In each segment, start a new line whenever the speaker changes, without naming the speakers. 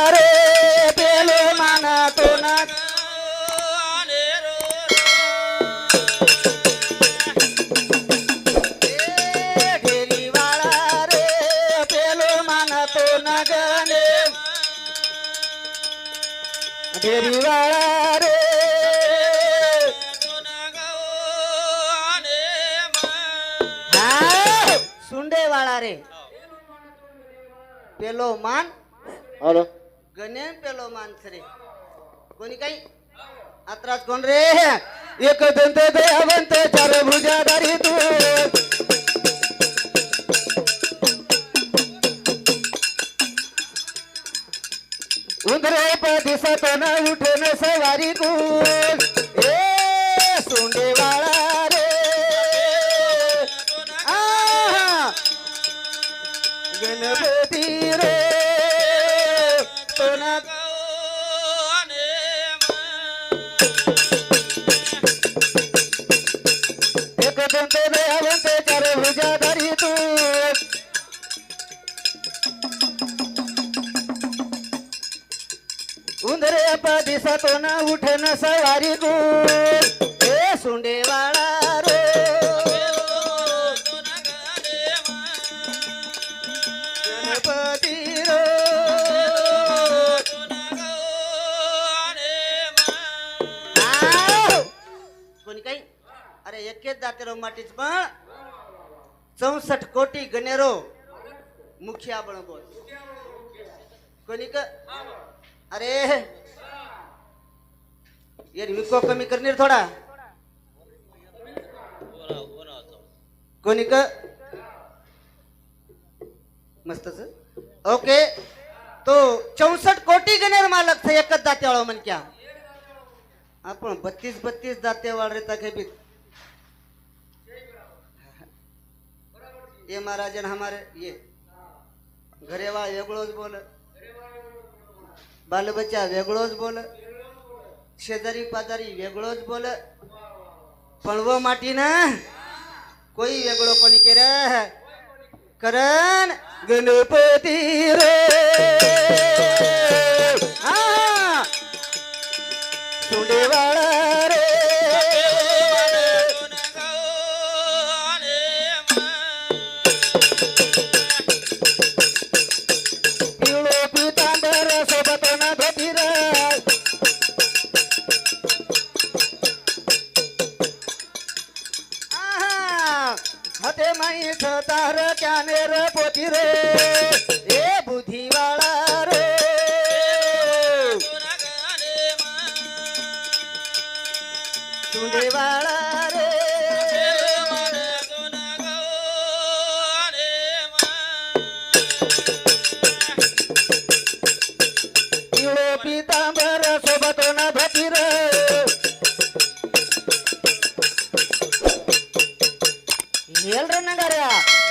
अरे पेलो माना तो रे माना सुंडे वाळा रे. पेलो मान.
हॅलो.
गणे पेलो मानस रे कोणी काही? आत्रास कोण रे? एक दंत दयावंत चार भुजाधारी तू. उंदरे दिसत न उठन सवारी तू. ए सोंडे दंत दयावंत चार भुजाधारी तू. उंदरे दिसतो न उठन सवारी तू. एकेच जाते रो माटीच पण चौसष्ट कोटी गणेरो मुखिया बण बोल. कोणी क? अरे. यार विको कमी करणार थोडा? कोणी क? मस्तच. ओके. तो चौसठ कोटी गणेर मालक थे एकच जाते वाळो म्हण क्या? आपण बत्तीस बत्तीस जाते वाळ रे ये महाराजन हमारे ये। घरेवा वेगळोच बोल। बालबच्चा वेगळोच बोल। शेजारी पाजारी वेगळोच बोल। पळव माटी ना कोई वेगळो कोणी केर? करण गणपती रे। हा। सुंडेवाळा रे।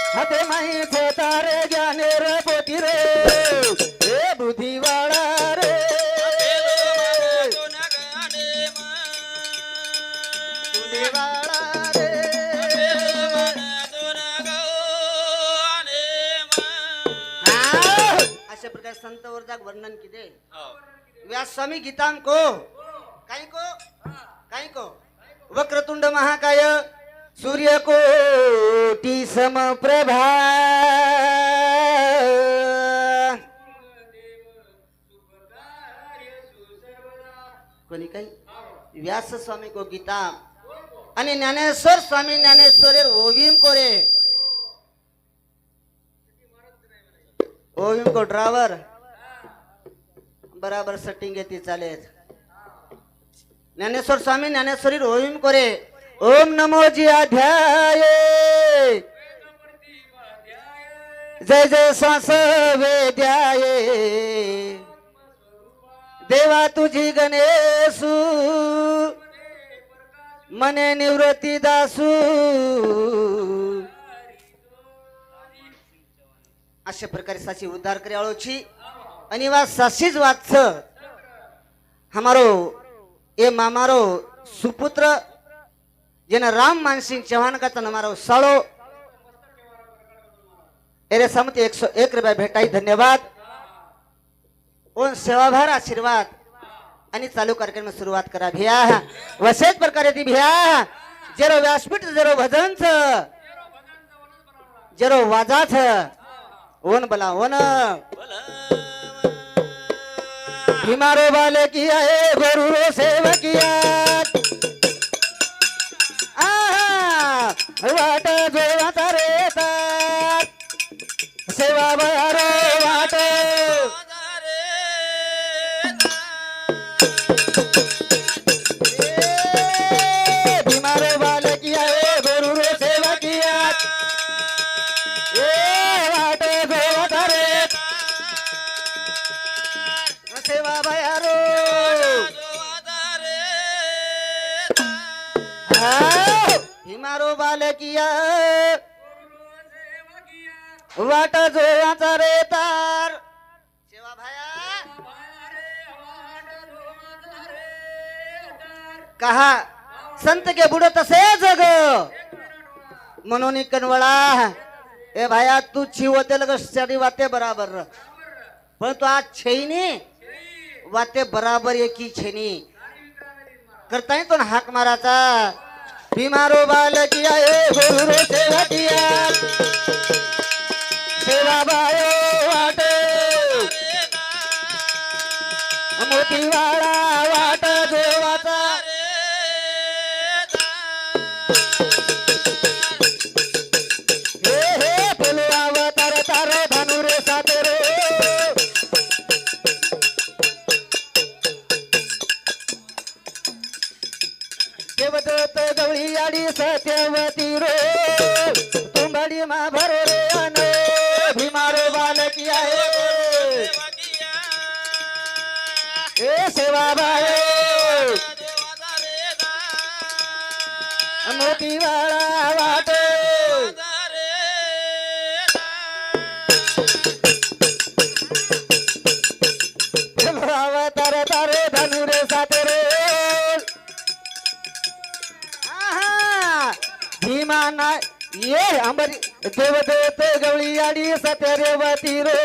हते माई खोता रे ज्ञाने रे पोती रे. रे बुद्धिवाळा रे. बुद्धिवाळा रे. अशा प्रकारे संत वर्धाक वर्णन किते हो. व्यासमी स्वामी को काही को काही को वक्रतुंड महाकाय. सूर्य कोटी समप्रभा। कोणी काही? व्यास स्वामी को गीता। आणि ज्ञानेश्वर स्वामी ज्ञानेश्वर ओवीम कोरे। ओवीम को ड्रायव्हर बराबर सेटिंग येते चालेल। ज्ञानेश्वर स्वामी ज्ञानेश्वरी ओवीम कोरे। ओम नमो जी अध्याय। जय जय श्वास वेद्याय। देवा तुझी गणेशू। मने निवृत्ती दासू। अशा प्रकारे साची उद्धार करी आलोची आणि वा साशीच वाच. हमारो ए मामारो सुपुत्र જેને રામ માનસિંહ ચૌહાણ કરતા અમારો સાળો એને સમતી એકસો એક રૂપિયા ભેટાઈ ધન્યવાદ ओन सेवाभार आशीर्वाद आणि चालू कार्यक्रम सुरुवात करा भिया वसेच प्रकारे ती भिया जेरो व्यासपीठ जेरो भजनच जेरो वाजाच ओन बला ओन भीमारो बाले किया है गुरु सेवकिया वाट जोवाचा रे सेवा बया वाट जोवाचा रे तार. सेवा भाया कहा संत के बुडो तसे जग. म्हणून कनवळा ए भाया तू चिवते लग शरी वाते बराबर. पण तू आज छैनी. वाते बराबर एकी छेनी. करताय तो ना हाक माराचा? बिमारो बालकिया ए गुरु सेवा किया सेवा वाट। मोतीवाडा वाट देवाचा। हे हे फुल अवतार तार धनुरे सातेरे देवदत्त गवळी आडी सत्यवती रो। तुंबाडी मा भरो ए सेवा मोती मोतीवाळा वाटे अवतार तारे भीमा ना ये अंबरी देवदेवत गवळी आडी सत्य रेवती रो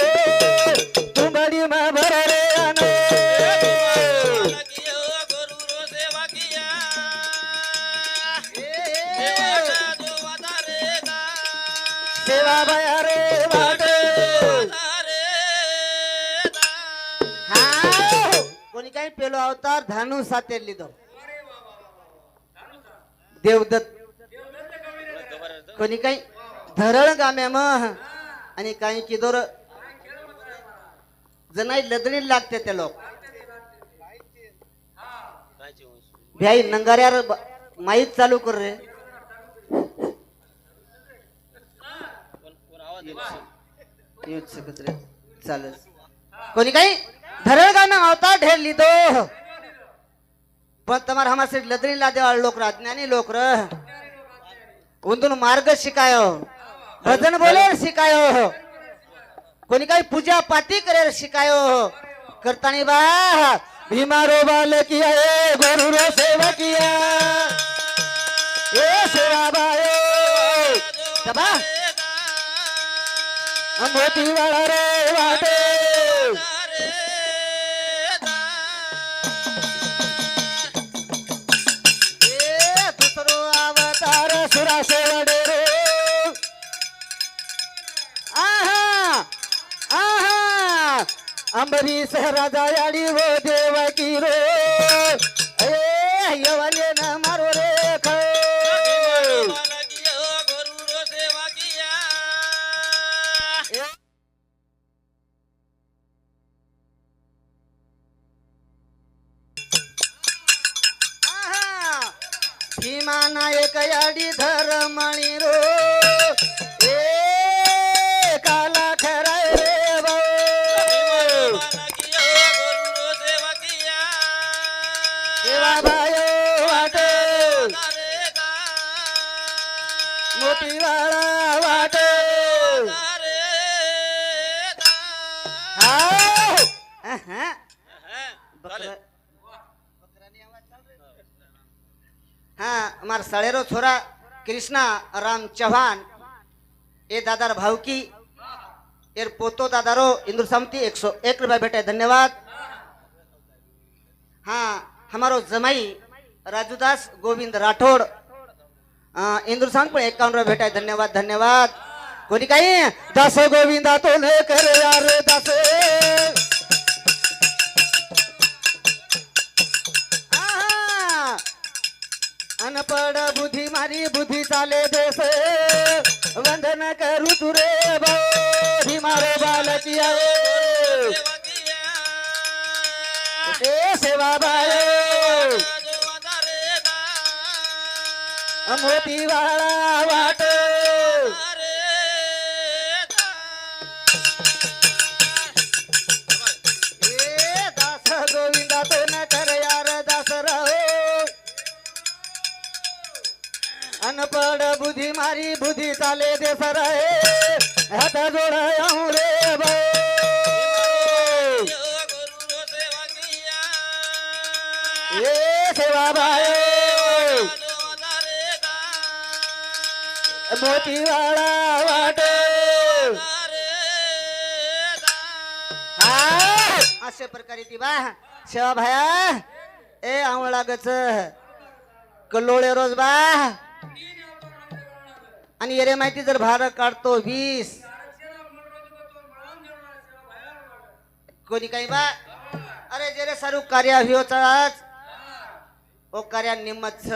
पेलो अवतार धानू सातेर लिदो. देवदत्त. कोणी काही? धरळ गाम्या मग आणि काही किदोर. जनाई लदणी लागते ते लोक. भ्याई नंगाऱ्यावर ब- माईक चालू कर रे. येऊच शकत रे. चालेल. कोणी काही? धरळ गाणं अवतार ढेर लिदो। पण तुम्हाला हमारे लदणी ला देवा लोक रा ज्ञानी लोक र। उंदून मार्ग शिकायो। भजन बोले शिकायो। कोणी काही पूजा पाती करे शिकायो। करतानी बा। भीमारो बाल किया ए गुरु रो सेवा किया। ए सेवा बायो। तबा अंबरीश राजा याडी वो देवकी रो ए शिवाळा सळेरो छोरा कृष्णा राम चव्हाण ए दादार भावकी एर पोतो दादारो इंदुर सामती एक सौ एक रुपया बेटे धन्यवाद. हाँ हमारो जमाई राजूदास गोविंद राठौड़ इंदूर सांग पण एकावन्न रुपये भेटाय धन्यवाद धन्यवाद कोणी काही दास गोविंदा तो न कर यार दास. अनपड बुद्धी मारी बुद्धी चाले देश वंदन करू तुरे बोधी मारो बालकी सेवा बाय मोती वाळा वाट. ए दास गोविंदा तो न कर यार दास राहो. अनपड बुद्धी मारी बुद्धी चाले देस रहे. हात जोडायाहूं मोती वाळा अशा प्रकारे ती बा. सेवा भाया. ए आवळा गच. कल्लोळे रोज बा. आणि येरे माहिती जर भार काढतो वीस. कोणी काही बा? अरे जे रे सारू कार्य आज ओ कार्या निमत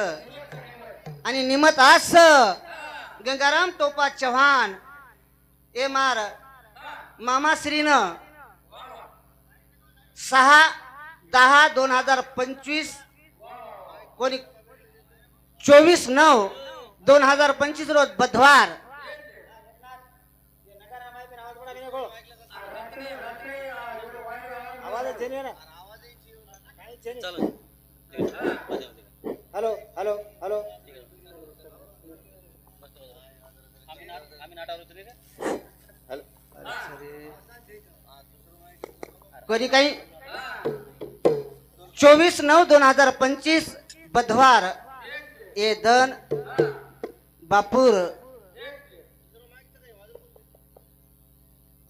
आणि निमत आस. गंगाराम टोपा चव्हाण ए मार मामाश्रीनं सहा दहा दोन हजार पंचवीस कोणी चोवीस नऊ दोन हजार पंचवीस रोज बुधवार. Hello hello hello. कोणी काही? चोवीस नऊ दोन हजार पंचवीस बुधवार. ए दन बापूर.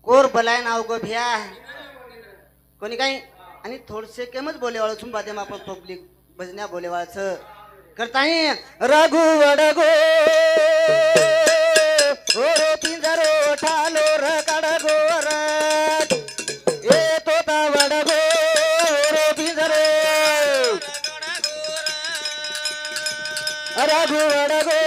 कोर बलाय नाव गो भिया कोणी काही? आणि थोडसे केमच बोले वाळ छुंबा दे आपण पब्लिक भजन्या बोले वाळच. करताही रघु वडगो ओ पिंजरो ठालो र कडगो र ए तोता वडगो रो पिंजरो. रघु वडगो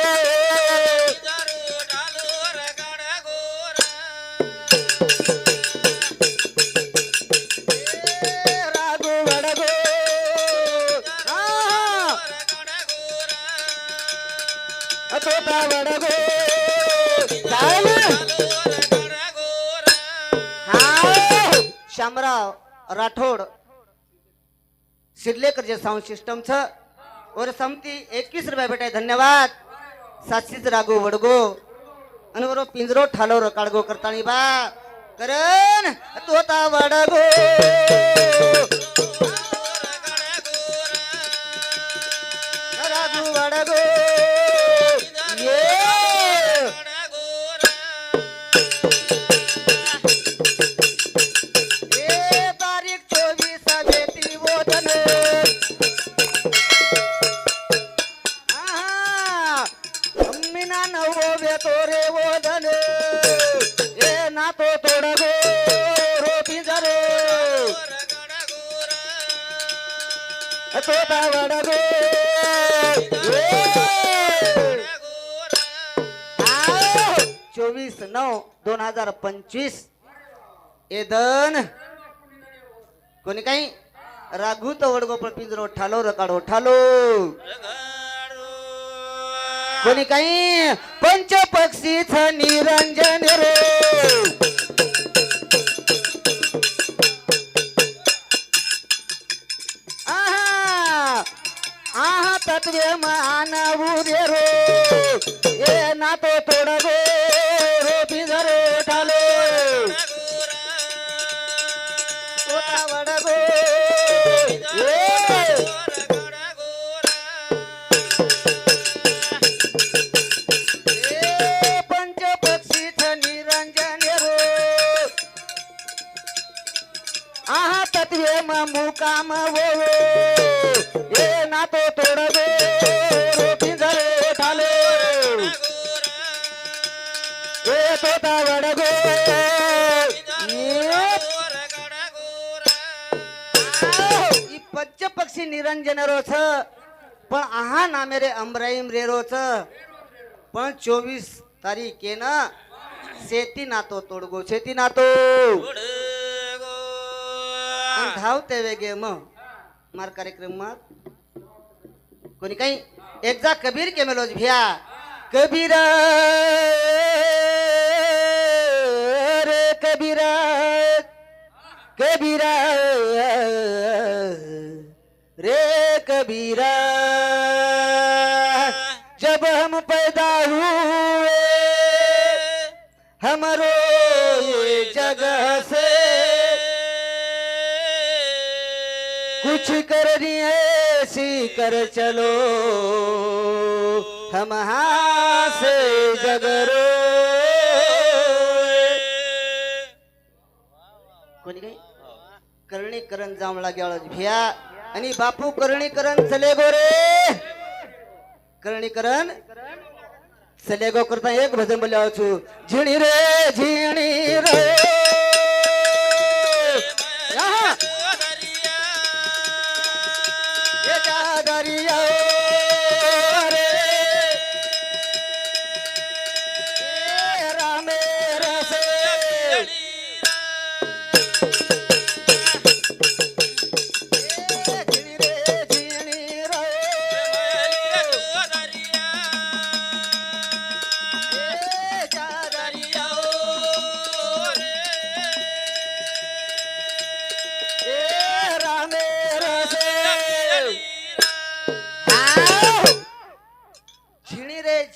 रामराव राठोड शिरलेकर जे साऊंड सिस्टम छ और समती एकवीस रुपये भेटाय धन्यवाद। सातशेच रागो वडगो आणि बरोबर पिंजरो ठालो काडगो करतानी बा करण तोता वडगो। पंचवीस. ए कोणी काही? राघू तो वडगोपळ पिंजरो ठालो रकाडो ठालो. कोणी काही? पंच पक्षीच निरंजन रे. आहा. आहा तत्वे मानवू रे रो. निरंजन मुकाम वो ये ना तो तोड गो पिंजरे ठाले ए तोता वडगो ई पंच पक्षी निरंजन रोच. पण आहा ना मेरे अमराईम रेरोच पण चोवीस तारीख आहे ना शेती नातो तोडगो शेती नातो. आणि धावते वेगे मग मार कार्यक्रम मग कोणी एकदा कबीर के मेलोज भ्या। कबीर रे कबीरा कबीरा रे कबीरा जब हम पैदा हुए, हमरो जगह से कुछ करनी ऐसी कर चलो। हम से जगरो। कोणी काही करणी जांभळा गेळ भिया। आणि बापू करणीकरण चले गो रे। करणीकरण चले गो करता एक भजन बोल्या झिणी रे झिणी रे। क्या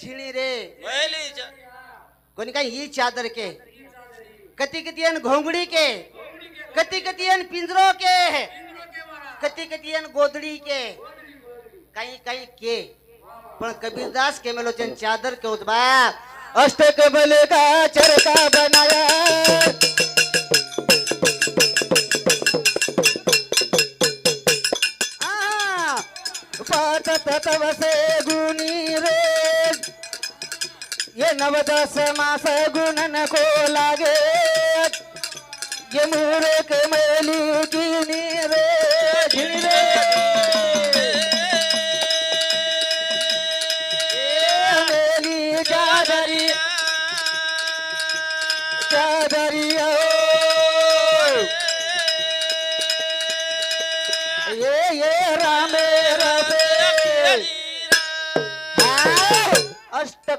झिणी रे कोणी काही ही चादर के कती कतियन घोंगड़ी के कती कतियन पिंजरो के कती कतियन गोदड़ी के काही काही के पण कबीरदास के मेलोचन चादर के उतबा अष्ट कबल का चरका बनाया आ, तत्व से रे ये नवदस मास गुणन को लागे ये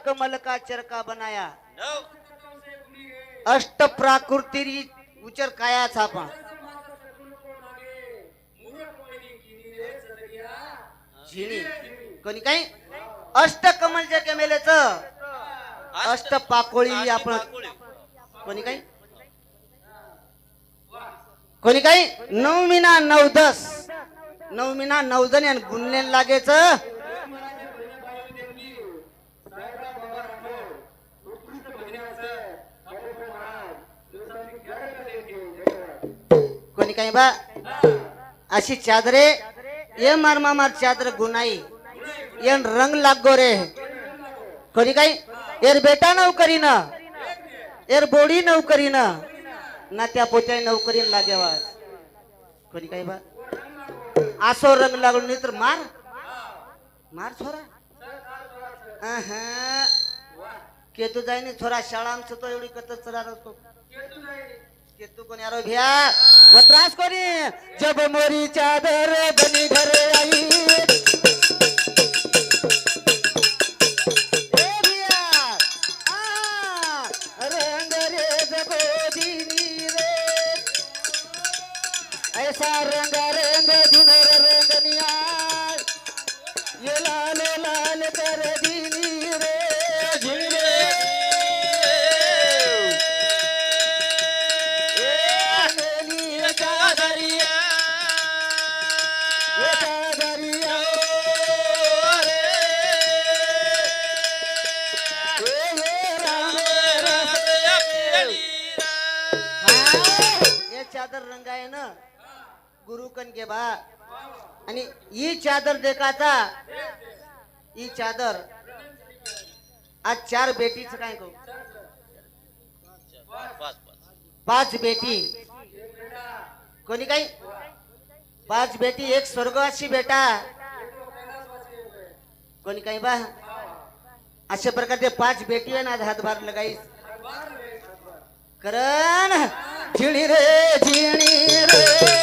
अष्टकमल का चरका बनाया अष्ट प्राकृती उचर कायाचा पण झिणी। कोणी काही अष्टकमलच्या केमेलेच अष्ट पाकोळी आपण कोणी काही कोणी काही नऊ मिना नऊ दस नऊ मिना नऊ जण गुणलेन लागेच काय बा? अशी चादरे ये मार मार चादर गुनाई येन रंग लागो रे. कोणी काय एर बेटा नौकरी ना एर बोडी नौकरी ना ना त्या पोत्या नौकरी लागेवा. कोणी काय बा? आसो रंग लागलो नाही तर मार. मार छोरा. केतू जाय नाही छोरा शाळा आमचं तो एवढी कत राहतो केतू कोणी आरो भ्या? व त्रास कोणी? जब मोरी चादर बनी घरे आई. आ, रंग रे जगो दिनी रे. ऐसा रंग रंग दिन गुरु कन के बा आणि ही चादर देखाचा ही चादर. आज चार बेटीचं काय करू?
पाच
बेटी. कोणी काही? पाच बेटी एक स्वर्गवासी बेटा. कोणी काही बा? अशा प्रकारचे पाच बेटी आहे ना आज हातभार लगाई करण. झिणी रे झिणी रे.